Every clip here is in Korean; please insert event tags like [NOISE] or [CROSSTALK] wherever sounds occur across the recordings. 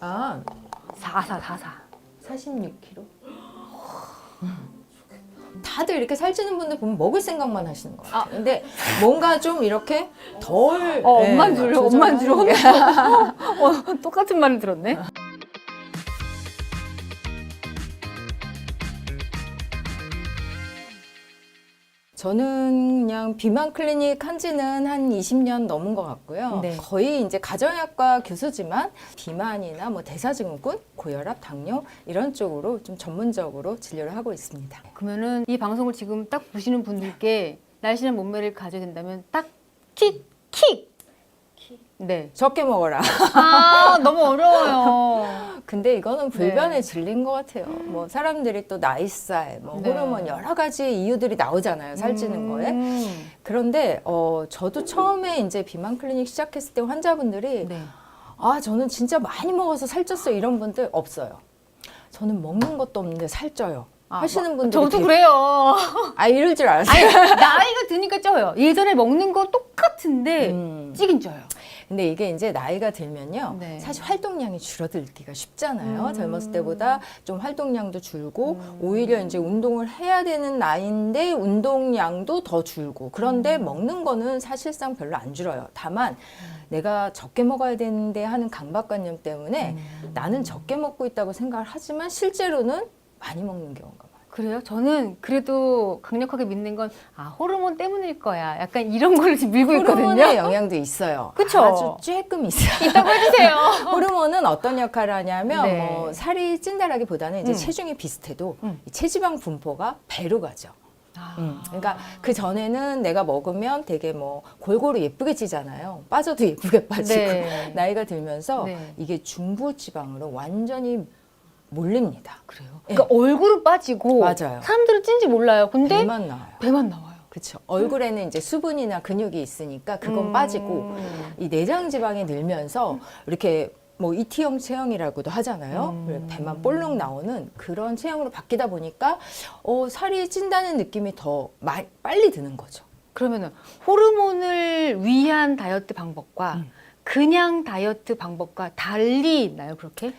아, 44, 44. 46kg. 다들 이렇게 살찌는 분들 보면 먹을 생각만 하시는 것 같아요. 근데 뭔가 좀 이렇게 덜. 어, 네, 엄만 줄여, 엄만 게. [LAUGHS] 어, 똑같은 말을 들었네. 저는 그냥 비만 클리닉 한 지는 한 20년 넘은 것 같고요. 네. 거의 이제 가정의학과 교수지만 비만이나 뭐 대사증후군, 고혈압, 당뇨 이런 쪽으로 좀 전문적으로 진료를 하고 있습니다. 그러면은 이 방송을 지금 딱 보시는 분들께 날씬한 몸매를 가져야 된다면 딱 킥, 킥. 네. 적게 먹어라. 아, 너무 어려워요. [LAUGHS] 근데 이거는 불변의 네. 진리인 것 같아요. 뭐 사람들이 또 나이살, 뭐 네. 호르몬 여러 가지 이유들이 나오잖아요. 살찌는 거에. 음. 그런데 어 저도 처음에 이제 비만 클리닉 시작했을 때 환자분들이 네. 아 저는 진짜 많이 먹어서 살쪘어요 이런 분들 없어요. 저는 먹는 것도 없는데 살쪄요. 아, 하시는 분들 저도 그래요. 아 이럴 줄 알았어요. 아니, 나이가 드니까 쪄요. 예전에 먹는 거 똑같은데 음. 찌긴 쪄요. 근데 이게 이제 나이가 들면요. 네. 사실 활동량이 줄어들기가 쉽잖아요. 음. 젊었을 때보다 좀 활동량도 줄고 오히려 이제 운동을 해야 되는 나이인데 운동량도 더 줄고 그런데 먹는 거는 사실상 별로 안 줄어요. 다만 내가 적게 먹어야 되는데 하는 강박관념 때문에 나는 적게 먹고 있다고 생각을 하지만 실제로는 많이 먹는 경우가 많아요. 그래요? 저는 그래도 강력하게 믿는 건, 아, 호르몬 때문일 거야. 약간 이런 걸 지금 밀고 있거든요. 호르몬의 영향도 있어요. 그쵸? 아주 쬐끔 있어요. 있다고 해주세요. [LAUGHS] 호르몬은 어떤 역할을 하냐면 네. 뭐 살이 찐다라기보다는 이제 음. 체중이 비슷해도 음. 이 체지방 분포가 배로 가죠. 아. 음. 그러니까 그 전에는 내가 먹으면 되게 뭐 골고루 예쁘게 찌잖아요. 빠져도 예쁘게 [LAUGHS] 빠지고 네. 나이가 들면서 네. 이게 중부 지방으로 완전히 몰립니다. 그래요. 네. 그러니까 얼굴은 빠지고 맞아요. 사람들은 찐지 몰라요. 근데 배만 나와요. 배만 나와요. 그렇죠. 얼굴에는 이제 수분이나 근육이 있으니까 그건 음. 빠지고 이 내장 지방이 늘면서 이렇게 뭐 이티형 체형이라고도 하잖아요. 음. 배만 볼록 나오는 그런 체형으로 바뀌다 보니까 어, 살이 찐다는 느낌이 더 마, 빨리 드는 거죠. 그러면은 호르몬을 위한 다이어트 방법과 음. 그냥 다이어트 방법과 달리 있나요? 그렇게?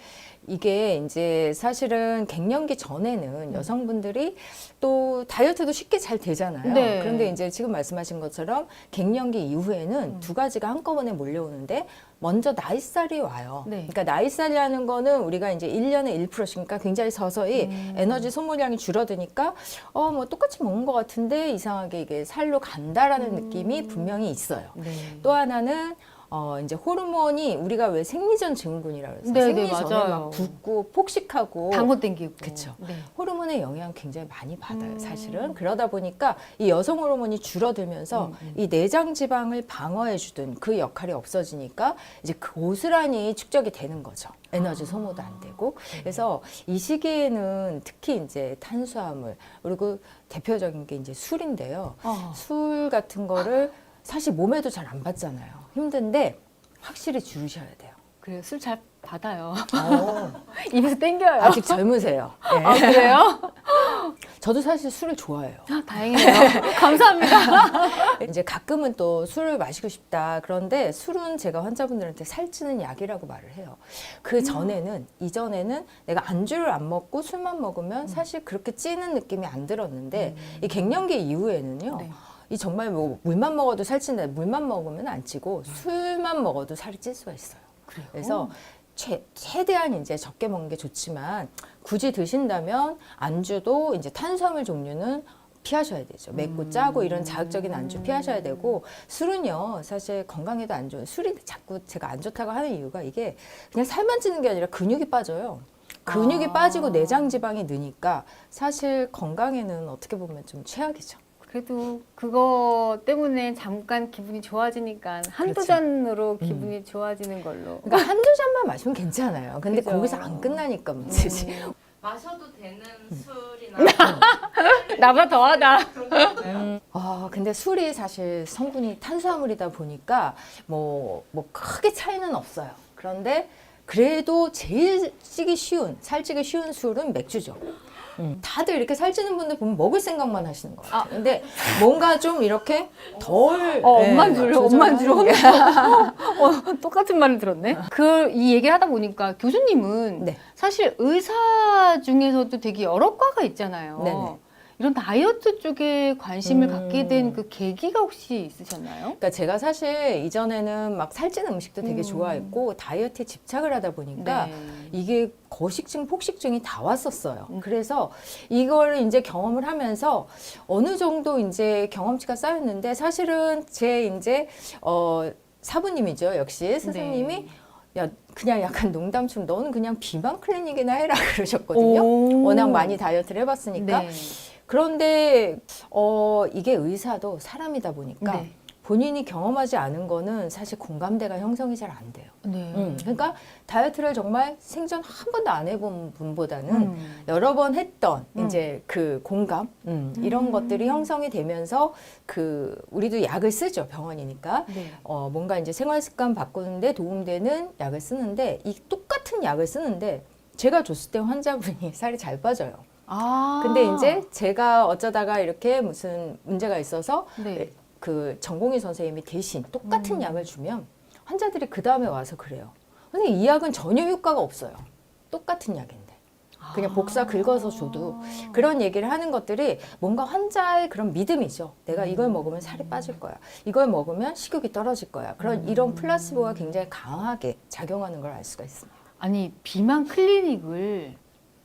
이게 이제 사실은 갱년기 전에는 여성분들이 또 다이어트도 쉽게 잘 되잖아요. 네. 그런데 이제 지금 말씀하신 것처럼 갱년기 이후에는 두 가지가 한꺼번에 몰려오는데 먼저 나이살이 와요. 네. 그러니까 나이살이라는 거는 우리가 이제 1년에 1%씩니까 굉장히 서서히 음. 에너지 소모량이 줄어드니까 어 뭐 똑같이 먹은 것 같은데 이상하게 이게 살로 간다라는 느낌이 분명히 있어요. 네. 또 하나는 어 이제 호르몬이 우리가 왜 생리전 증후군이라고 해서 네, 생리 네, 전에 맞아요. 막 붓고 폭식하고 당고 땡기고. 그쵸. 네. 호르몬의 영향 굉장히 많이 받아요, 음. 사실은. 그러다 보니까 이 여성 호르몬이 줄어들면서 음, 이 내장 지방을 방어해 주던 그 역할이 없어지니까 이제 고스란히 축적이 되는 거죠. 에너지 소모도 안 되고. 그래서 이 시기에는 특히 이제 탄수화물 그리고 대표적인 게 이제 술인데요. 어. 술 같은 거를 사실 몸에도 잘 안 받잖아요. 힘든데 확실히 줄이셔야 돼요. 그래요. 술 잘 받아요. 어, [LAUGHS] 입에서 땡겨요. 아직 젊으세요. 네. 아, 그래요? [LAUGHS] 저도 사실 술을 좋아해요. 아, 다행이네요. 감사합니다. [LAUGHS] 이제 가끔은 또 술을 마시고 싶다. 그런데 술은 제가 환자분들한테 살찌는 약이라고 말을 해요. 그 전에는 이전에는 내가 안주를 안 먹고 술만 먹으면 사실 그렇게 찌는 느낌이 안 들었는데 이 갱년기 이후에는요. 네. 이 정말 뭐 물만 먹어도 살찐다. 물만 먹으면 안 찌고 술만 먹어도 살이 찔 수가 있어요. 그래요? 그래서 최, 최대한 이제 적게 먹는 게 좋지만 굳이 드신다면 안주도 이제 탄수화물 종류는 피하셔야 되죠. 맵고 짜고 이런 자극적인 안주 피하셔야 되고 술은요 사실 건강에도 안 좋은 술이 자꾸 제가 안 좋다고 하는 이유가 이게 그냥 살만 찌는 게 아니라 근육이 빠져요. 근육이 아. 빠지고 내장 지방이 느니까 사실 건강에는 어떻게 보면 좀 최악이죠. 그래도 그거 때문에 잠깐 기분이 좋아지니까 한두 그렇죠. 잔으로 기분이 좋아지는 걸로. 그러니까 한두 잔만 마시면 괜찮아요. 근데 그죠. 거기서 안 끝나니까 문제지. 음. 마셔도 되는 술이나 [LAUGHS] 나보다 더하다. 그런 거 있나요? 아, 근데 술이 사실 성분이 탄수화물이다 보니까 뭐, 뭐 크게 차이는 없어요. 그런데 그래도 제일 찌기 쉬운, 살찌기 쉬운 술은 맥주죠. 음. 다들 이렇게 살찌는 분들 보면 먹을 생각만 하시는 것 같아요. 근데 뭔가 좀 이렇게 덜 어, 네, 엄만 줄여, 엄만 게- [LAUGHS] 어, 똑같은 말을 들었네. 그 이 얘기를 하다 보니까 교수님은 네. 사실 의사 중에서도 되게 여러 과가 있잖아요. 네네. 이런 다이어트 쪽에 관심을 음. 갖게 된 그 계기가 혹시 있으셨나요? 그러니까 제가 사실 이전에는 막 살찌는 음식도 되게 음. 좋아했고 다이어트에 집착을 하다 보니까 네. 이게 거식증, 폭식증이 다 왔었어요. 음. 그래서 이걸 이제 경험을 하면서 어느 정도 이제 경험치가 쌓였는데 사실은 제 이제 어 사부님이죠. 역시 스승님이 네. 야 그냥 약간 농담처럼 너는 그냥 비만 클리닉이나 해라 [LAUGHS] 그러셨거든요. 오. 워낙 많이 다이어트를 해봤으니까. 네. 그런데 어 이게 의사도 사람이다 보니까 네. 본인이 경험하지 않은 거는 사실 공감대가 형성이 잘 안 돼요. 네. 음, 그러니까 다이어트를 정말 생전 한 번도 안 해본 분보다는 음. 여러 번 했던 음. 이제 그 공감 음, 이런 음. 것들이 형성이 되면서 그 우리도 약을 쓰죠 병원이니까 네. 어 뭔가 이제 생활 습관 바꾸는데 도움되는 약을 쓰는데 이 똑같은 약을 쓰는데 제가 줬을 때 환자분이 [LAUGHS] 살이 잘 빠져요. 아. 근데 이제 제가 어쩌다가 이렇게 무슨 문제가 있어서 네. 그 전공의 선생님이 대신 똑같은 음. 약을 주면 환자들이 그 다음에 와서 그래요. 근데 이 약은 전혀 효과가 없어요. 똑같은 약인데. 그냥 복사 긁어서 줘도 아. 그런 얘기를 하는 것들이 뭔가 환자의 그런 믿음이죠. 내가 음. 이걸 먹으면 살이 빠질 거야. 이걸 먹으면 식욕이 떨어질 거야. 그런 음. 이런 플라시보가 굉장히 강하게 작용하는 걸 알 수가 있습니다. 아니 비만 클리닉을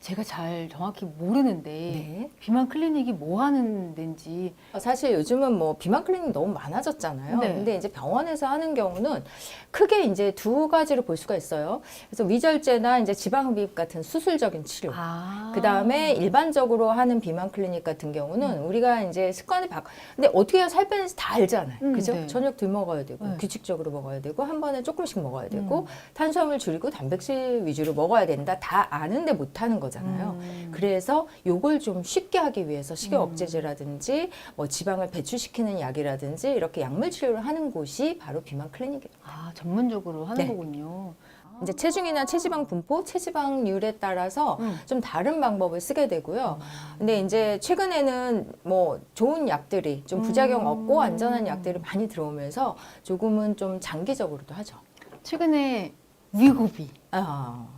제가 잘 정확히 모르는데 네. 비만 클리닉이 뭐 하는 데인지 사실 요즘은 뭐 비만 클리닉 너무 많아졌잖아요. 네. 근데 이제 병원에서 하는 경우는 크게 이제 두 가지로 볼 수가 있어요. 그래서 위절제나 이제 지방 흡입 같은 수술적인 치료. 아. 그 다음에 일반적으로 하는 비만 클리닉 같은 경우는 우리가 이제 습관을 바 근데 어떻게 해야 살 빼는지 다 알잖아요. 음, 그죠? 네. 저녁 덜 먹어야 되고 네. 규칙적으로 먹어야 되고 한 번에 조금씩 먹어야 되고 음. 탄수화물 줄이고 단백질 위주로 먹어야 된다. 다 아는데 못 하는 거 잖아요. 음. 그래서 요걸 좀 쉽게 하기 위해서 식욕 음. 억제제라든지 뭐 지방을 배출시키는 약이라든지 이렇게 약물 치료를 하는 곳이 바로 비만 클리닉이에요. 아 전문적으로 하는 네. 거군요. 이제 체중이나 체지방 분포, 체지방률에 따라서 음. 좀 다른 방법을 쓰게 되고요. 근데 이제 최근에는 뭐 좋은 약들이 좀 부작용 음. 없고 안전한 약들이 많이 들어오면서 조금은 좀 장기적으로도 하죠. 최근에 위고비, 아,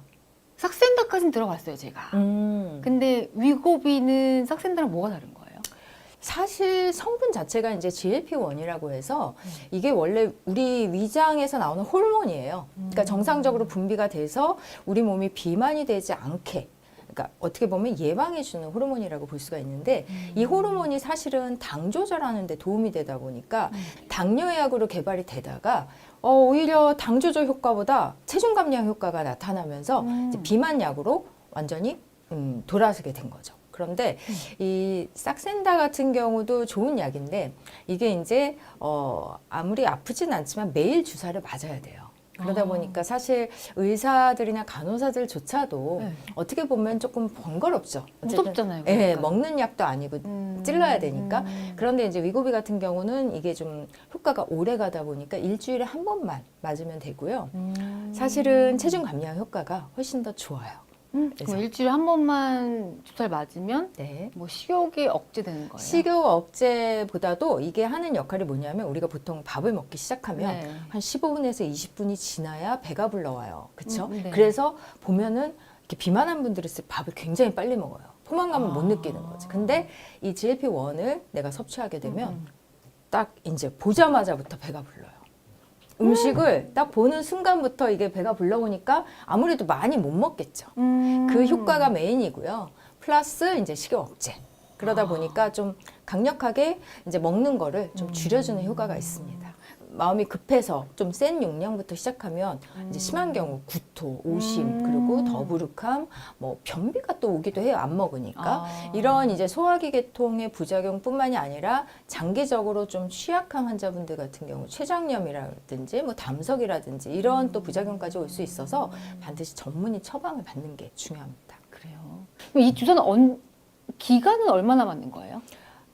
삭센다까지는 들어갔어요 제가. 음. 근데 위고비는 삭센다랑 뭐가 다른 거예요? 사실 성분 자체가 이제 GLP-1이라고 해서 음. 이게 원래 우리 위장에서 나오는 호르몬이에요. 음. 그러니까 정상적으로 분비가 돼서 우리 몸이 비만이 되지 않게 그러니까 어떻게 보면 예방해 주는 호르몬이라고 볼 수가 있는데 음. 이 호르몬이 사실은 당 조절하는 데 도움이 되다 보니까 음. 당뇨약으로 개발이 되다가 어, 오히려 당 조절 효과보다 체중 감량 효과가 나타나면서 음. 이제 비만 약으로 완전히 음, 돌아서게 된 거죠. 그런데 음. 이 싹센다 같은 경우도 좋은 약인데 이게 이제 어, 아무리 아프진 않지만 매일 주사를 맞아야 돼요. 그러다 아. 보니까 사실 의사들이나 간호사들조차도 네. 어떻게 보면 조금 번거롭죠. 어쨌든 무섭잖아요. 예, 그러니까. 먹는 약도 아니고 음. 찔러야 되니까. 음. 그런데 이제 위고비 같은 경우는 이게 좀 효과가 오래 가다 보니까 일주일에 한 번만 맞으면 되고요. 음. 사실은 체중 감량 효과가 훨씬 더 좋아요. 음, 그래서- 일주일에 한 번만 주사를 맞으면 네. 뭐 식욕이 억제되는 거예요? 식욕 억제보다도 이게 하는 역할이 뭐냐면 우리가 보통 밥을 먹기 시작하면 네. 한 15분에서 20분이 지나야 배가 불러와요. 그렇죠? 음, 네. 그래서 보면은 이렇게 비만한 때 밥을 굉장히 빨리 먹어요. 포만감을 못 아. 느끼는 거지. 근데 이 GLP-1을 내가 섭취하게 되면 음. 딱 이제 보자마자부터 배가 불러요. 음식을 딱 보는 순간부터 이게 배가 불러오니까 아무래도 많이 못 먹겠죠. 음. 그 효과가 메인이고요. 플러스 이제 식욕 억제. 그러다 아. 보니까 좀 강력하게 이제 먹는 거를 좀 줄여주는 효과가 있습니다. 마음이 급해서 좀 센 용량부터 시작하면 이제 심한 경우 구토, 오심, 음. 그리고 더부룩함, 뭐 변비가 또 오기도 해요. 안 먹으니까. 아. 이런 이제 소화기 계통의 부작용뿐만이 아니라 장기적으로 좀 취약한 환자분들 같은 경우 췌장염이라든지 뭐 담석이라든지 이런 또 부작용까지 올 수 있어서 반드시 전문의 처방을 받는 게 중요합니다. 그래요. 그럼 이 주사는 언, 기간은 얼마나 맞는 거예요?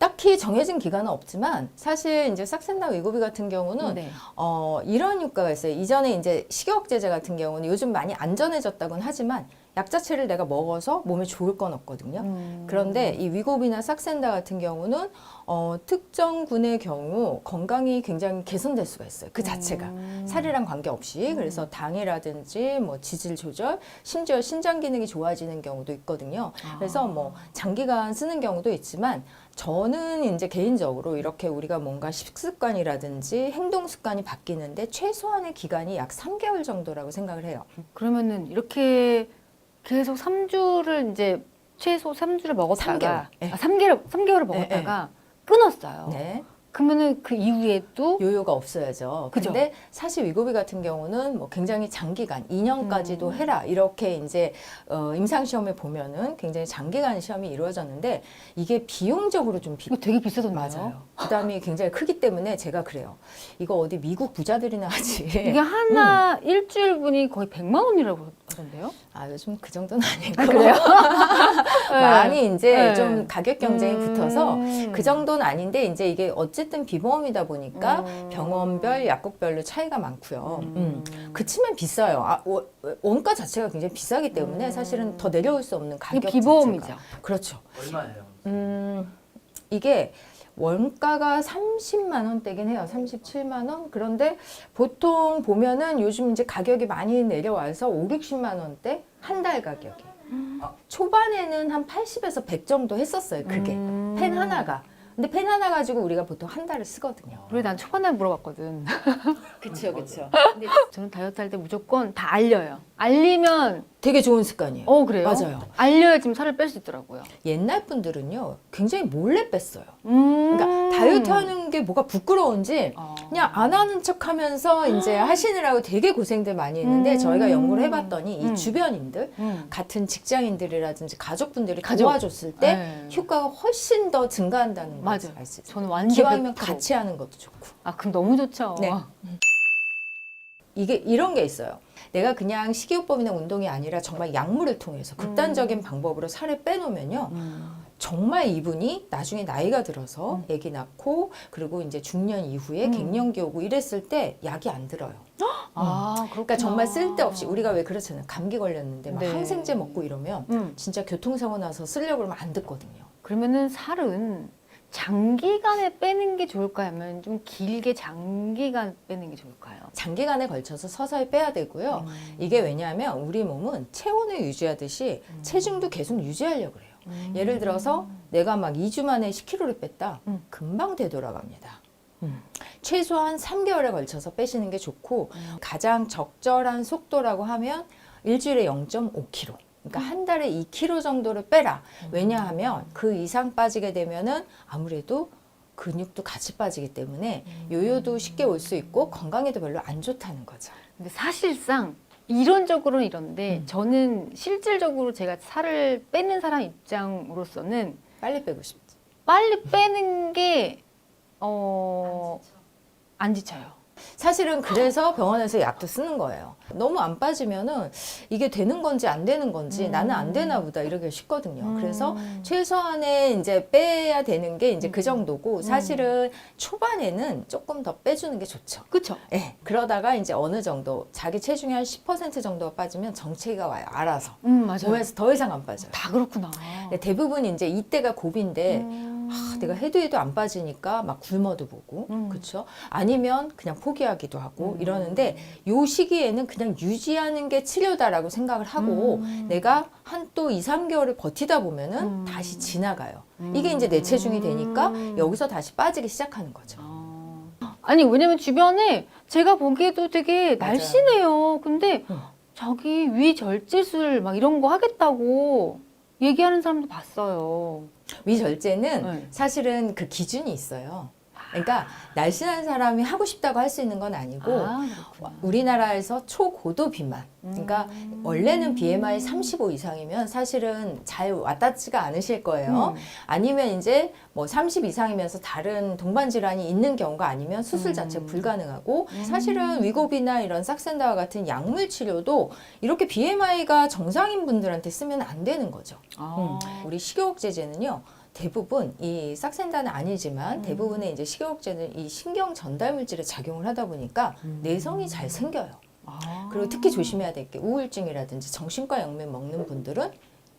딱히 정해진 기간은 없지만 사실 이제 싹센다 위고비 같은 경우는 네. 어, 이런 효과가 있어요. 이전에 이제 식욕제제 같은 경우는 요즘 많이 안전해졌다고는 하지만 약 자체를 내가 먹어서 몸에 좋을 건 없거든요. 음. 그런데 이 위고비나 싹센다 같은 경우는 어, 특정 군의 경우 건강이 굉장히 개선될 수가 있어요. 그 자체가 음. 살이랑 관계없이 그래서 당이라든지 뭐 지질 조절, 심지어 신장 기능이 좋아지는 경우도 있거든요. 그래서 뭐 장기간 쓰는 경우도 있지만 저는 이제 개인적으로 이렇게 우리가 뭔가 식습관이라든지 행동 습관이 바뀌는데 최소한의 기간이 약 3개월 정도라고 생각을 해요. 그러면은 이렇게 계속 3주를 이제 최소 3주를 먹었다가 삼개월. 네. 아, 3개월 3개월을 먹었다가 끊었어요. 네. 그러면은 그 이후에 또 요요가 없어야죠. 그죠? 근데 사실 위고비 같은 경우는 뭐 굉장히 장기간 2년까지도 해라 이렇게 이제 어, 임상 시험에 보면은 굉장히 장기간 시험이 이루어졌는데 이게 비용적으로 좀 비, 이거 되게 비싸던데요. 맞아요. 부담이 굉장히 크기 때문에 제가 그래요. 이거 어디 미국 부자들이나 하지. 이게 하나 음. 일주일분이 거의 100만 원이라고 하던데요? 아 요즘 그 정도는 아니고 아, 그래요? [LAUGHS] 많이 이제 네. 좀 가격 경쟁이 음. 붙어서 그 정도는 아닌데 이제 이게 어쨌든 비보험이다 보니까 음. 병원별 약국별로 차이가 많고요. 음. 음. 그치만 비싸요. 아, 워- 원가 자체가 굉장히 비싸기 때문에 음. 사실은 더 내려올 수 없는 이게 가격 비보험이죠. 자체가. 그렇죠. 얼마예요? 음, 이게 원가가 30만 원대긴 해요. 37만 원. 그런데 보통 보면은 요즘 이제 가격이 많이 내려와서 5, 60만 원대 한 달 가격이. 어, 초반에는 한 80에서 100 정도 했었어요. 그게 음. 펜 하나가. 근데 펜 하나 가지고 우리가 보통 한 달을 쓰거든요. 그래 난 초반에 물어봤거든. 그렇죠, 그렇죠. 저는 다이어트 할 때 무조건 다 알려요. 알리면 되게 좋은 습관이에요. 어 그래요? 맞아요. 알려야 지금 살을 뺄 수 있더라고요. 옛날 분들은요, 굉장히 몰래 뺐어요. 음. 그러니까 다이어트 하는 게 뭐가 부끄러운지 어. 그냥 안 하는 척 하면서 이제 하시느라고 되게 고생들 많이 했는데 음. 저희가 연구를 해봤더니 이 음. 주변인들, 음. 같은 직장인들이라든지 가족분들이 가족. 도와줬을 때 네. 효과가 훨씬 더 증가한다는. 걸 알수 있어요. 저는 완전 기왕이면 100%. 같이 하는 것도 좋고. 아 그럼 너무 좋죠. 네. 이게 이런 게 있어요. 내가 그냥 식이요법이나 운동이 아니라 정말 약물을 통해서 극단적인 방법으로 살을 빼놓으면요. 음. 정말 이분이 나중에 나이가 들어서 아기 낳고 그리고 이제 중년 이후에 음. 갱년기 오고 이랬을 때 약이 안 들어요. 아 그렇구나. 그러니까 정말 쓸데없이 우리가 왜 그렇잖아요. 감기 걸렸는데 막 네. 항생제 먹고 이러면 음. 진짜 교통사고 나서 쓰려고 그러면 안 듣거든요. 그러면은 살은 장기간에 빼는 게 좋을까요? 아니면 좀 길게 장기간 빼는 게 좋을까요? 장기간에 걸쳐서 서서히 빼야 되고요. 음. 이게 왜냐하면 우리 몸은 체온을 유지하듯이 체중도 계속 유지하려고 그래요. 음. 예를 들어서 내가 막 2주 만에 10kg를 뺐다. 음. 금방 되돌아갑니다. 최소한 3개월에 걸쳐서 빼시는 게 좋고 가장 적절한 속도라고 하면 일주일에 0.5kg. 그러니까 한 달에 2kg 정도를 빼라. 왜냐하면 그 이상 빠지게 되면은 아무래도 근육도 같이 빠지기 때문에 요요도 쉽게 올 수 있고 건강에도 별로 안 좋다는 거죠. 근데 사실상 이론적으로는 이런데 음. 저는 실질적으로 제가 살을 빼는 사람 입장으로서는 빨리 빼고 싶지. 빨리 빼는 게 어, 안 지쳐요. 사실은 그래서 병원에서 약도 쓰는 거예요. 너무 안 빠지면은 이게 되는 건지 안 되는 건지 음. 나는 안 되나 보다 이러기 쉽거든요. 음. 그래서 최소한의 이제 빼야 되는 게 이제 그 음. 정도고 사실은 초반에는 조금 더 빼주는 게 좋죠. 그쵸? 예. 그러다가 이제 어느 정도 자기 체중의 한10% 정도가 빠지면 정체기가 와요. 알아서. 음, 맞아요. 몸에서 더 이상 안 빠져요. 다 그렇구나. 근데 대부분 이제 이때가 고비인데 음. 아, 내가 해도 해도 안 빠지니까 막 굶어도 보고 음. 그렇죠 아니면 그냥 포기하기도 하고 음. 이러는데 요 시기에는 그냥 유지하는 게 치료다라고 생각을 하고 음. 내가 한 또 2, 3개월을 버티다 보면은 음. 다시 지나가요 이게 이제 내 체중이 되니까 음. 여기서 다시 빠지기 시작하는 거죠 아. 아니 왜냐면 주변에 제가 보기에도 되게 맞아요. 날씬해요. 근데 응. 자기 위 절제술 막 이런 거 하겠다고 얘기하는 사람도 봤어요. 위절제는 네. 사실은 그 기준이 있어요 그러니까 날씬한 사람이 하고 싶다고 할 수 있는 건 아니고 아. 우리나라에서 초고도 비만. 그러니까 음. 원래는 BMI 35 이상이면 사실은 잘 와닿지가 않으실 거예요. 음. 아니면 이제 뭐 30 이상이면서 다른 동반 질환이 있는 경우가 아니면 수술 자체 음. 불가능하고 사실은 위고비나 이런 싹센다와 같은 약물 치료도 이렇게 BMI가 정상인 분들한테 쓰면 안 되는 거죠. 아. 음. 우리 식욕 제제는요. 대부분 이 싹센다는 아니지만 음. 대부분의 이제 식욕제는 이 신경 전달 물질에 작용을 하다 보니까 내성이 잘 생겨요. 아. 그리고 특히 조심해야 될 게 우울증이라든지 정신과 약물 먹는 분들은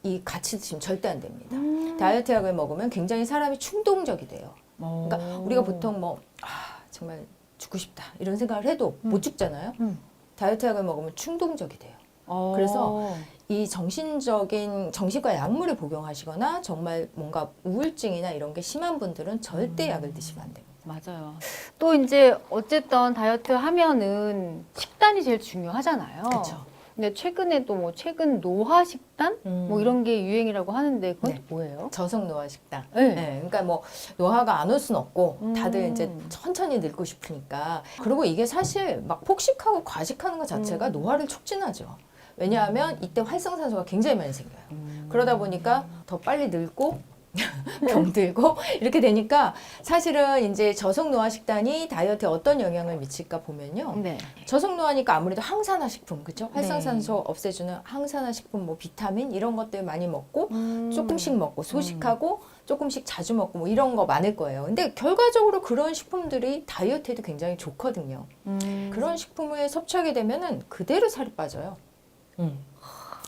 이 같이 드시면 절대 안 됩니다. 음. 다이어트 약을 먹으면 굉장히 사람이 충동적이 돼요. 그러니까 어. 우리가 보통 뭐 아, 정말 죽고 싶다 이런 생각을 해도 못 죽잖아요. 음. 다이어트 약을 먹으면 충동적이 돼요. 어. 그래서 이 정신적인 정신과 약물을 복용하시거나 정말 뭔가 우울증이나 이런 게 심한 분들은 절대 약을 드시면 안 됩니다. 맞아요. 또 이제 어쨌든 다이어트 하면은 식단이 제일 중요하잖아요. 그렇죠. 근데 최근에 또 뭐 최근 노화 식단 뭐 이런 게 유행이라고 하는데 그건 네. 또 뭐예요? 저속 노화 식단. 네. 네, 그러니까 뭐 노화가 안 올 순 없고 다들 음. 이제 천천히 늙고 싶으니까 그리고 이게 사실 막 폭식하고 과식하는 것 자체가 음. 노화를 촉진하죠. 왜냐하면 이때 활성산소가 굉장히 많이 생겨요. 음. 그러다 보니까 더 빨리 늙고 [LAUGHS] 병들고 이렇게 되니까 사실은 이제 저속 노화 식단이 다이어트에 어떤 영향을 미칠까 보면요. 네. 저속 노화니까 아무래도 항산화 식품 그죠? 네. 활성산소 없애주는 항산화 식품 뭐 비타민 이런 것들 많이 먹고 음. 조금씩 먹고 소식하고 조금씩 자주 먹고 뭐 이런 거 많을 거예요. 근데 결과적으로 그런 식품들이 다이어트에도 굉장히 좋거든요. 음. 그런 식품을 섭취하게 되면은 그대로 살이 빠져요.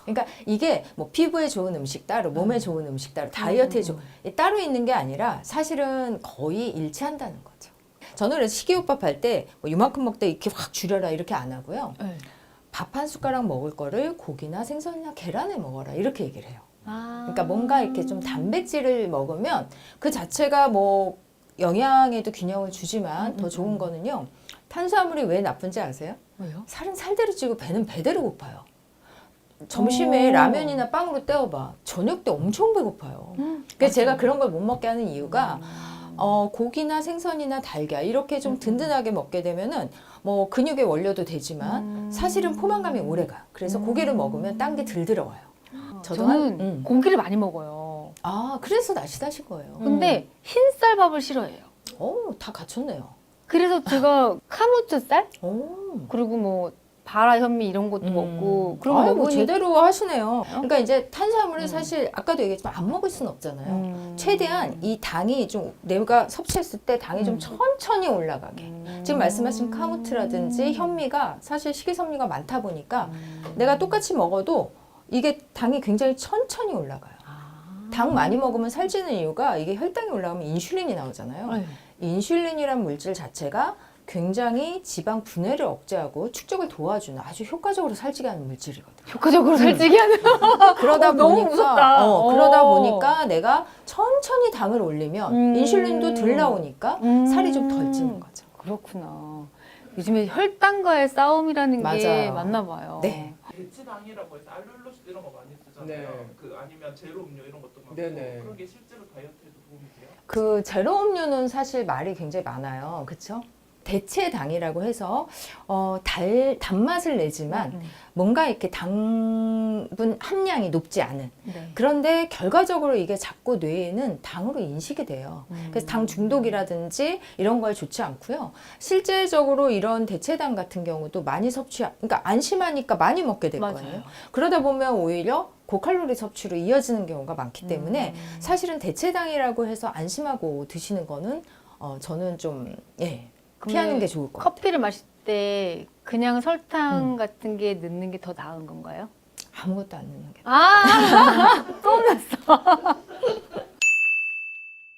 그러니까 이게 뭐 피부에 좋은 음식 따로, 몸에 좋은 음식 따로, 다이어트에 좋은 따로 있는 게 아니라 사실은 거의 일치한다는 거죠. 저는 그래서 식이요법 할 때 뭐 이만큼 먹다 이렇게 확 줄여라 이렇게 안 하고요. 네. 밥한 숟가락 먹을 거를 고기나 생선이나 계란을 먹어라 이렇게 얘기를 해요. 아. 그러니까 뭔가 이렇게 좀 단백질을 먹으면 그 자체가 뭐 영양에도 균형을 주지만 더 좋은 거는요. 탄수화물이 왜 나쁜지 아세요? 왜요? 살은 살대로 찌고 배는 배대로 고파요. 점심에 오. 라면이나 빵으로 때워봐. 저녁 때 엄청 배고파요. 그래서 제가 그런 걸 못 먹게 하는 이유가 어, 고기나 생선이나 달걀 이렇게 좀 든든하게 먹게 되면은 뭐 근육의 원료도 되지만 음. 사실은 포만감이 오래 가. 그래서 고기를 먹으면 딴게덜 들어와요. 저도 저는 한- 음. 고기를 많이 먹어요. 아, 그래서 날씬하신 거예요. 근데 흰쌀밥을 싫어해요. 오, 다 갖췄네요. 그래서 제가 카무트 쌀 오. 그리고 뭐 바라 현미 이런 것도 먹고 그런 거 음. 아유, 뭐 먹으니 제대로 하시네요. 그러니까 이제 탄수화물을 사실 아까도 얘기했지만 안 먹을 수는 없잖아요. 음. 최대한 이 당이 좀 내가 섭취했을 때 당이 좀 음. 천천히 올라가게. 음. 지금 말씀하신 카무트라든지 현미가 사실 식이섬유가 많다 보니까 음. 내가 똑같이 먹어도 이게 당이 굉장히 천천히 올라가요. 아. 당 많이 먹으면 살찌는 이유가 이게 혈당이 올라가면 인슐린이 나오잖아요. 네. 인슐린이란 물질 자체가 굉장히 지방 분해를 억제하고 축적을 도와주는 아주 효과적으로 살찌게 하는 물질이거든요. 효과적으로 살찌게 하는 [LAUGHS] 그러다 어, 너무 보니까 무섭다. 어, 그러다 어. 보니까 내가 천천히 당을 올리면 음. 인슐린도 덜 나오니까 음. 살이 좀 덜 찌는 거죠. 그렇구나. 요즘에 혈당과의 싸움이라는 게 맞아요. 맞나 봐요. 네. 대치당이라고 해서 알룰로스 이런 거 많이 쓰잖아요. 네. 그 아니면 제로 음료 이런 것도 많고 네네. 그런 게 실제로 다이어트에도 도움이 돼요? 그 제로 음료는 사실 말이 굉장히 많아요. 그렇죠? 대체 당이라고 해서 어, 달 단맛을 내지만 음. 뭔가 이렇게 당분 함량이 높지 않은 네. 그런데 결과적으로 이게 자꾸 뇌에는 당으로 인식이 돼요. 음. 그래서 당 중독이라든지 이런 걸 좋지 않고요. 실제적으로 이런 대체당 같은 경우도 많이 섭취, 그러니까 안심하니까 많이 먹게 될 맞아요. 거예요. 그러다 보면 오히려 고칼로리 섭취로 이어지는 경우가 많기 때문에 음. 사실은 대체당이라고 해서 안심하고 드시는 거는 어, 저는 좀 예, 피하는 근데 게 좋을 것 같아요. 커피를 마실 때 그냥 설탕 음. 같은 게 넣는 게 더 나은 건가요? 아무것도 안 넣는 게. 아, [LAUGHS] 또 났어. [LAUGHS]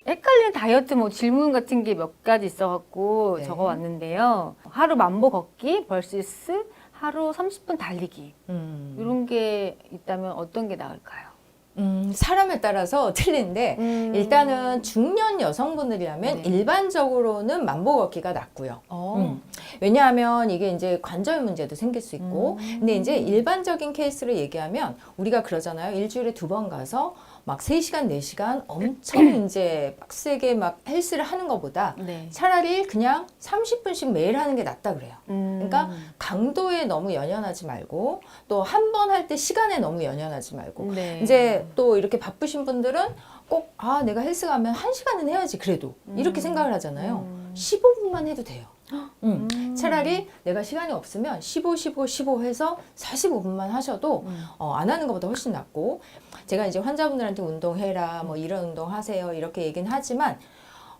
헷갈리는 다이어트 뭐 질문 같은 게 몇 가지 있어갖고 네. 적어왔는데요. 하루 만보 걷기 vs 하루 30분 달리기. 음. 이런 게 있다면 어떤 게 나을까요? 음, 사람에 따라서 [LAUGHS] 틀린데 음. 일단은 중년 여성분들이라면 네. 일반적으로는 만보 걷기가 낫고요. 어. 음. 왜냐하면 이게 이제 관절 문제도 생길 수 있고, 음. 근데 이제 일반적인 케이스를 얘기하면 우리가 그러잖아요. 일주일에 두 번 가서 막 3시간, 4시간 엄청 [CLEARS THROAT] 이제 빡세게 막 헬스를 하는 것보다 네. 차라리 그냥 30분씩 매일 하는 게 낫다 그래요. 음. 그러니까 강도에 너무 연연하지 말고 또 한 번 할 때 시간에 너무 연연하지 말고 네. 이제 또 이렇게 바쁘신 분들은 꼭 아 내가 헬스 가면 한 시간은 해야지 그래도 이렇게 생각을 하잖아요. 음. 15분만 해도 돼요. 음. 음. 차라리 내가 시간이 없으면 15, 15, 15 해서 45분만 하셔도 음. 어, 안 하는 것보다 훨씬 낫고 제가 이제 환자분들한테 운동해라 뭐 이런 운동 하세요 이렇게 얘기는 하지만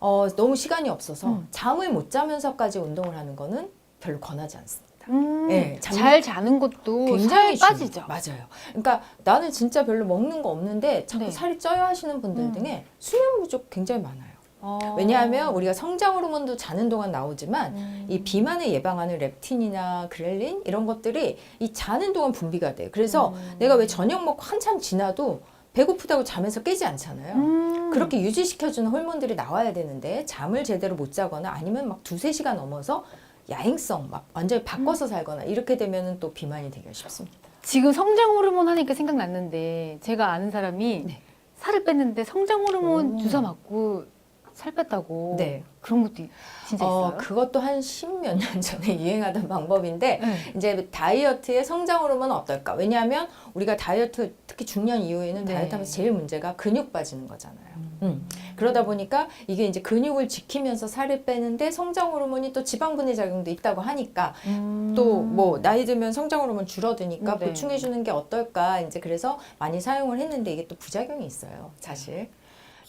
어, 너무 시간이 없어서 음. 잠을 못 자면서까지 운동을 하는 거는 별로 권하지 않습니다. 음, 네, 잠- 잘 자는 것도 굉장히 빠지죠. 맞아요. 그러니까 나는 진짜 별로 먹는 거 없는데 자꾸 네. 살이 쪄요 하시는 분들 음. 중에 수면 부족 굉장히 많아요. 어. 왜냐하면 우리가 성장 호르몬도 자는 동안 나오지만 음. 이 비만을 예방하는 렙틴이나 그렐린 이런 것들이 이 자는 동안 분비가 돼요. 그래서 음. 내가 왜 저녁 먹고 한참 지나도 배고프다고 잠에서 깨지 않잖아요. 음. 그렇게 유지시켜주는 호르몬들이 나와야 되는데 잠을 제대로 못 자거나 아니면 막 두세 시간 넘어서 야행성 막 완전히 바꿔서 살거나 이렇게 되면 또 비만이 되기가 쉽습니다. 지금 성장 호르몬 하니까 생각났는데 제가 아는 사람이 네. 살을 뺐는데 성장 호르몬 오. 주사 맞고 살 뺐다고 네. 그런 것도 진짜 어, 있어요? 그것도 한 십몇 년 [LAUGHS] 전에 유행하던 방법인데 네. 이제 다이어트의 성장 호르몬은 어떨까? 왜냐하면 우리가 다이어트 특히 중년 이후에는 네. 다이어트 하면서 제일 문제가 근육 빠지는 거잖아요. 음. 그러다 보니까 이게 이제 근육을 지키면서 살을 빼는데 성장 호르몬이 또 지방 분해 작용도 있다고 하니까 음. 또뭐 나이 들면 성장 호르몬 줄어드니까 네. 보충해 주는 게 어떨까 이제 그래서 많이 사용을 했는데 이게 또 부작용이 있어요 사실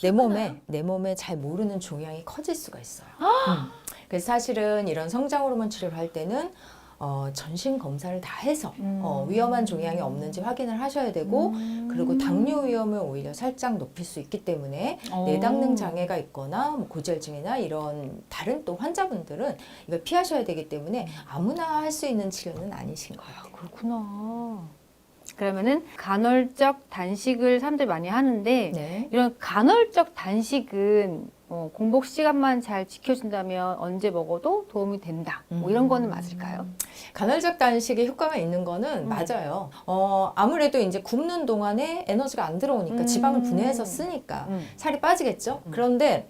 내 몸에 내 몸에 잘 모르는 종양이 커질 수가 있어요. 음. 그래서 사실은 이런 성장 호르몬 치료를 할 때는 어, 전신 검사를 다 해서 음. 어, 위험한 종양이 없는지 확인을 하셔야 되고 음. 그리고 당뇨 위험을 오히려 살짝 높일 수 있기 때문에 어. 내당능 장애가 있거나 뭐 고지혈증이나 이런 다른 또 환자분들은 이걸 피하셔야 되기 때문에 아무나 할 수 있는 치료는 아니신 거예요. 그렇구나. 그러면은 간헐적 단식을 사람들이 많이 하는데 네. 이런 간헐적 단식은 어, 공복 시간만 잘 지켜준다면 언제 먹어도 도움이 된다. 뭐 이런 음. 거는 맞을까요? 간헐적 단식에 효과가 있는 거는 음. 맞아요. 어, 아무래도 이제 굶는 동안에 에너지가 안 들어오니까 음. 지방을 분해해서 쓰니까 음. 살이 빠지겠죠. 음. 그런데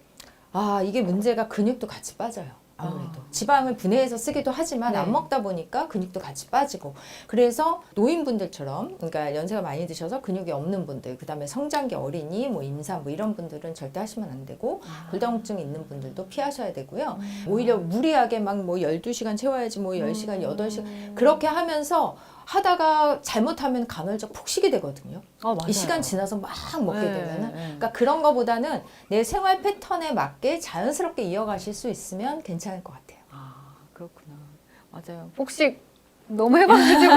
아 이게 문제가 근육도 같이 빠져요. 아무래도. 지방을 분해해서 쓰기도 하지만 네. 안 먹다 보니까 근육도 같이 빠지고. 그래서 노인분들처럼 그러니까 연세가 많이 드셔서 근육이 없는 분들 그다음에 성장기 어린이 뭐 임산 뭐 이런 분들은 절대 하시면 안 되고 골다공증 있는 분들도 피하셔야 되고요. 오히려 무리하게 막뭐 12시간 채워야지 뭐 10시간, 8시간 그렇게 하면서 하다가 잘못하면 간헐적 폭식이 되거든요. 어, 맞아요. 이 시간 지나서 막 먹게 네, 되면은 네. 그러니까 그런 거보다는 내 생활 패턴에 맞게 자연스럽게 이어가실 수 있으면 괜찮을 것 같아요. 아 그렇구나. 맞아요. 폭식 너무 [LAUGHS] 해봐가지고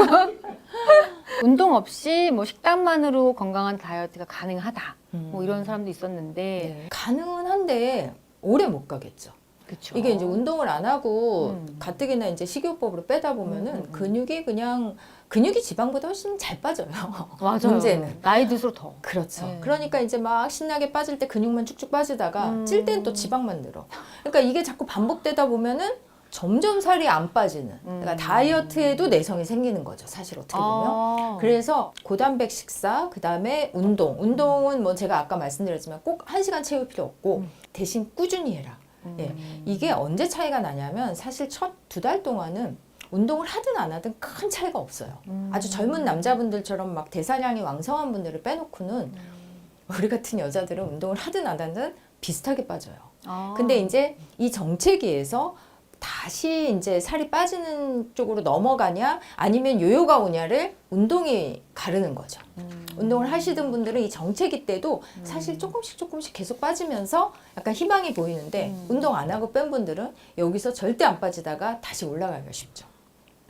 운동 없이 뭐 식단만으로 건강한 다이어트가 가능하다. 뭐 이런 사람도 있었는데 네. 가능은 한데 오래 못 가겠죠. 그렇죠. 이게 이제 운동을 안 하고 음. 가뜩이나 이제 식이요법으로 빼다 보면은 음, 음, 음. 근육이 그냥 근육이 지방보다 훨씬 잘 빠져요. [LAUGHS] 맞아요. 문제는. 나이 들수록 더. 그렇죠. 네. 그러니까 이제 막 신나게 빠질 때 근육만 쭉쭉 빠지다가 음. 찔땐또 지방만 늘어. 그러니까 이게 자꾸 반복되다 보면은 점점 살이 안 빠지는. 그러니까 음. 다이어트에도 내성이 생기는 거죠. 사실 어떻게 보면. 아. 그래서 고단백 식사, 그 다음에 운동. 운동은 뭐 제가 아까 말씀드렸지만 꼭 한 시간 채울 필요 없고 음. 대신 꾸준히 해라. 예. 이게 언제 차이가 나냐면 사실 첫 두 달 동안은 운동을 하든 안 하든 큰 차이가 없어요. 음. 아주 젊은 남자분들처럼 막 대사량이 왕성한 분들을 빼놓고는 우리 같은 여자들은 운동을 하든 안 하든 비슷하게 빠져요. 아. 근데 이제 이 정체기에서 다시 이제 살이 빠지는 쪽으로 넘어가냐 아니면 요요가 오냐를 운동이 가르는 거죠. 음. 운동을 하시던 분들은 이 정체기 때도 사실 조금씩 조금씩 계속 빠지면서 약간 희망이 보이는데 음. 운동 안 하고 뺀 분들은 여기서 절대 안 빠지다가 다시 올라가기가 쉽죠.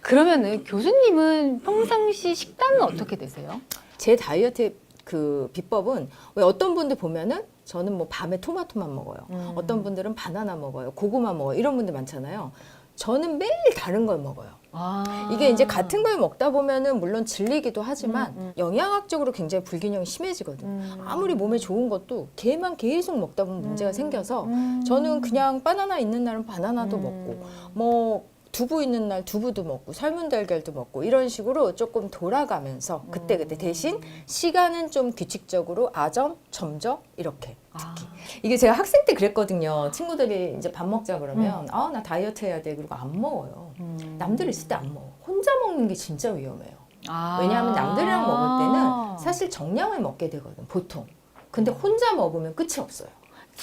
그러면은 교수님은 평상시 식단은 어떻게 되세요? 제 다이어트의 그 비법은 왜 어떤 분들 보면은 저는 뭐 밤에 토마토만 먹어요. 음. 어떤 분들은 바나나 먹어요. 고구마 먹어요. 이런 분들 많잖아요. 저는 매일 다른 걸 먹어요. 아. 이게 이제 같은 걸 먹다 보면은 물론 질리기도 하지만 음, 음. 영양학적으로 굉장히 불균형이 심해지거든요. 음. 아무리 몸에 좋은 것도 걔만 계속 먹다 보면 문제가 음. 생겨서 음. 저는 그냥 바나나 있는 날은 바나나도 음. 먹고 뭐 두부 있는 날 두부도 먹고 삶은 달걀도 먹고 이런 식으로 조금 돌아가면서 그때 그때 대신 시간은 좀 규칙적으로 아점, 점점 이렇게 아. 이게 제가 학생 때 그랬거든요. 친구들이 이제 밥 먹자 그러면 아 나 다이어트 해야 돼 그리고 안 먹어요. 음. 남들 있을 때 안 먹어. 혼자 먹는 게 진짜 위험해요. 아. 왜냐하면 남들이랑 먹을 때는 사실 정량을 먹게 되거든 보통. 근데 혼자 먹으면 끝이 없어요.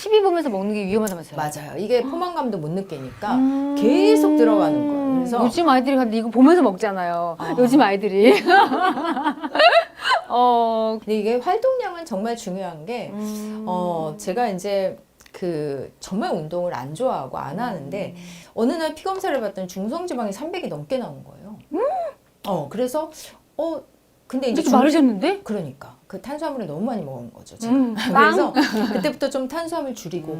TV 보면서 먹는 게 위험하다면서요? 맞아요. 이게 포만감도 못 느끼니까 음. 계속 들어가는 거예요. 그래서 요즘 아이들이 근데 이거 보면서 먹잖아요. 요즘 아이들이. [LAUGHS] 어. 근데 이게 활동량은 정말 중요한 게 음. 어, 제가 이제 그 정말 운동을 안 좋아하고 안 하는데 어느 날 피 검사를 봤더니 중성 지방이 300이 넘게 나온 거예요. 어 그래서 어 근데 이제 이제 중- 마르셨는데? 그러니까 그 탄수화물을 너무 많이 먹은 거죠. 제가. 음, [LAUGHS] 그래서 그때부터 좀 탄수화물 줄이고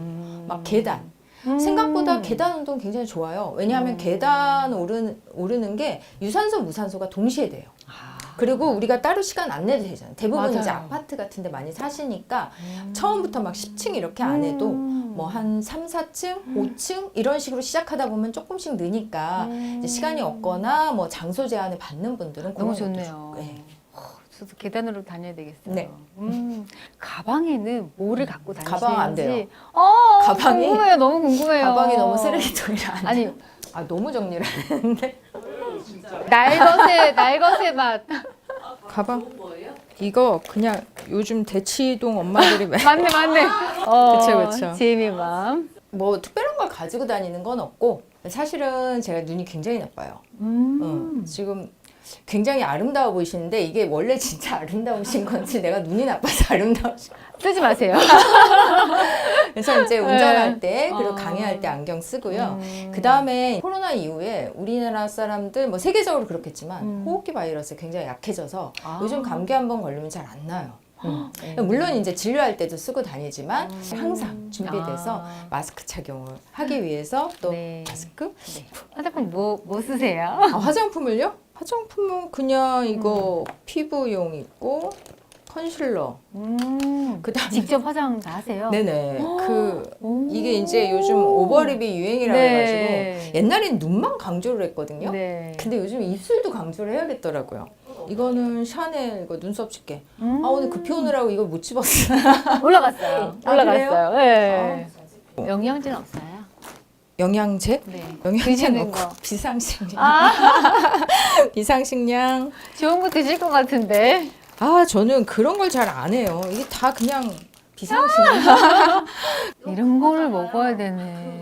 막 계단 음. 생각보다 계단 운동 굉장히 좋아요. 왜냐하면 계단 오르는, 오르는 게 유산소 무산소가 동시에 돼요. 그리고 우리가 따로 시간 안 내도 되잖아요. 대부분 맞아요. 이제 아파트 같은 데 많이 사시니까 처음부터 막 10층 이렇게 안 해도 음. 뭐한 3, 4층, 5층 이런 식으로 시작하다 보면 조금씩 느니까 음. 시간이 없거나 뭐 장소 제한을 받는 분들은 너무 좋네요. 예. 저도 계단으로 다녀야 되겠어요. 네. 음, 가방에는 뭐를 갖고 다니시는지 가방 안 돼요. 어, 가방이- 궁금해요. 너무 궁금해요. 가방이 너무 쓰레기통이라 안 아니 아 너무 정리를 안 했는데 [LAUGHS] 날것의 날것의 맛 가방? 이거 그냥 요즘 대치동 엄마들이 [LAUGHS] 맞네 맞네. 어, 그쵸, 그쵸. 지혜미 맘. 뭐 특별한 걸 가지고 다니는 건 없고 사실은 제가 눈이 굉장히 나빠요. 음. 어, 지금 굉장히 아름다워 보이시는데 이게 원래 진짜 아름다우신 건지 내가 눈이 나빠서 [LAUGHS] 아름다우신 쓰지 마세요. [LAUGHS] 그래서 이제 운전할 네. 때 그리고 어. 강의할 때 안경 쓰고요. 음. 그 다음에 코로나 이후에 우리나라 사람들 뭐 세계적으로 그렇겠지만 음. 호흡기 바이러스에 굉장히 약해져서 아. 요즘 감기 한 번 걸리면 잘 안 나요. 음. 물론 이제 진료할 때도 쓰고 다니지만 항상 준비돼서 아. 마스크 착용을 하기 위해서 또 네. 마스크 네. 화장품 뭐, 뭐 쓰세요? 아, 화장품을요? 화장품은 그냥 이거 피부용 있고 컨실러 음. 그다음에 직접 화장 다 하세요? 네네 그 오. 이게 이제 요즘 오버립이 유행이라 네. 해가지고 옛날엔 눈만 강조를 했거든요. 네. 근데 요즘 입술도 강조를 해야겠더라고요. 이거는 샤넬 이거 눈썹 집게. 음. 아 오늘 급히 오느라고 이걸 못 집었어. [LAUGHS] 올라갔어요. 아, 올라갔어요. 네. 아. 영양제는 없어요? 영양제? 네. 영양제 드시는 넣고 거. 비상식량. 아, [LAUGHS] 비상식량. 좋은 거 드실 것 같은데. 아 저는 그런 걸 잘 안 해요. 이게 다 그냥 비상식량. [LAUGHS] 이런 거를 먹어야 되네.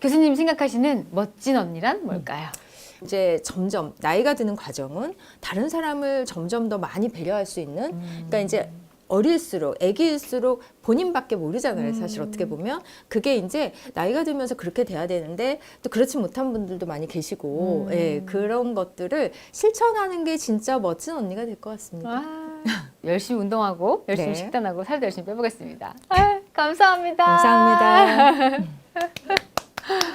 교수님 생각하시는 멋진 언니란 뭘까요? 이제 점점 나이가 드는 과정은 다른 사람을 점점 더 많이 배려할 수 있는 그러니까 이제 어릴수록 아기일수록 본인밖에 모르잖아요 사실 어떻게 보면. 그게 이제 나이가 들면서 그렇게 돼야 되는데 또 그렇지 못한 분들도 많이 계시고 예, 그런 것들을 실천하는 게 진짜 멋진 언니가 될 것 같습니다. 아, [LAUGHS] 열심히 운동하고 열심히 네. 식단하고 살도 열심히 빼보겠습니다. 아, 감사합니다. 감사합니다 [LAUGHS]